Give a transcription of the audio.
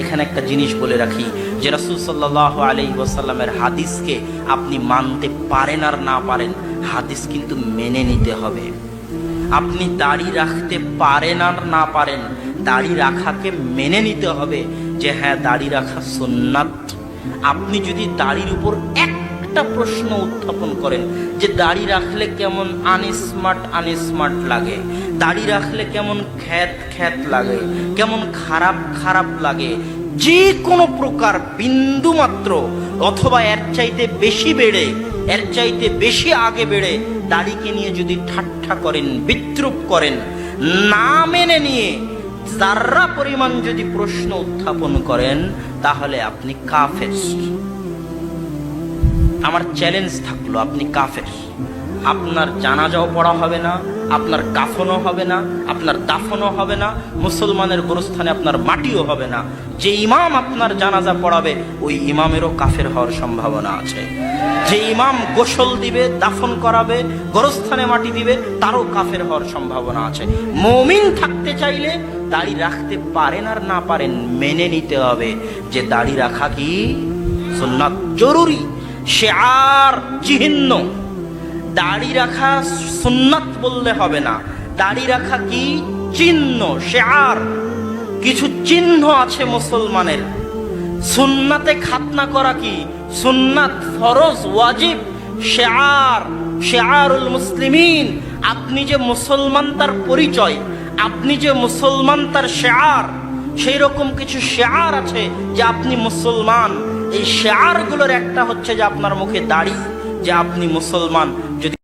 এখানে একটা জিনিস বলে রাখি যে রাসুল সাল্লাহ আলি ওয়াসাল্লামের হাদিসকে আপনি মানতে পারেন আর না পারেন, হাদিস কিন্তু মেনে নিতে হবে। আপনি দাড়ি রাখতে পারেন আর না পারেন, দাড়ি রাখাকে মেনে নিতে হবে যে হ্যাঁ দাড়ি রাখা সোননাথ আপনি যদি দাড়ির উপর একটা প্রশ্ন উত্থাপন করেন যে দাড়ি রাখলে কেমন আনস্মার্ট আনস্মার্ট লাগে? দাড়ি রাখলে কেমন খ্যাত খ্যাত লাগে? কেমন খারাপ খারাপ লাগে? যে কোনো প্রকার বিন্দু মাত্র, অথবা এর চাইতে বেশি বেড়ে, এর চাইতে বেশি আগে বেড়ে দাড়িকে নিয়ে যদি ঠাট্টা করেন, বিদ্রুপ করেন, না মেনে নিয়ে যার্রা পরিমাণ যদি প্রশ্ন উত্থাপন করেন, তাহলে আপনি কাফের। আমার চ্যালেঞ্জ থাকল, আপনি কাফের। আপনার জানাজাও পড়া হবে না, আপনার কাফনও হবে না, আপনার দাফনও হবে না, মুসলমানের গোরস্থানে আপনার মাটিও হবে না। যে ইমাম আপনার জানাজা পড়াবে, ওই ইমামেরও কাফের হওয়ার সম্ভাবনা আছে। যে ইমাম গোসল দিবে, দাফন করাবে, গোরস্থানে মাটি দিবে, তারও কাফের হওয়ার সম্ভাবনা আছে। মমিন থাকতে চাইলে দাড়ি রাখতে পারেন আর না পারেন, মেনে নিতে হবে যে দাড়ি রাখা কি সুন্নাত জরুরি। সে আর চিহ্ন দাড়ি রাখা সুন্নাত বললে হবে না। দাড়ি রাখা কি? চিহ্ন সে আর কিছু চিহ্ন আছে মুসলমানের। সুন্নাতে খাতনা করা কি? সুন্নাত ফরজ, ওয়াজিব। শেয়ার, শেয়ারুল মুসলিমিন, আপনি যে মুসলমান তার পরিচয়, আপনি যে মুসলমান তার শেয়ার, সেই রকম কিছু শেয়ার আছে যে আপনি মুসলমান। এই শেয়ারগুলোর একটা হচ্ছে যে আপনার মুখে দাড়ি যে আপনি মুসলমান যদি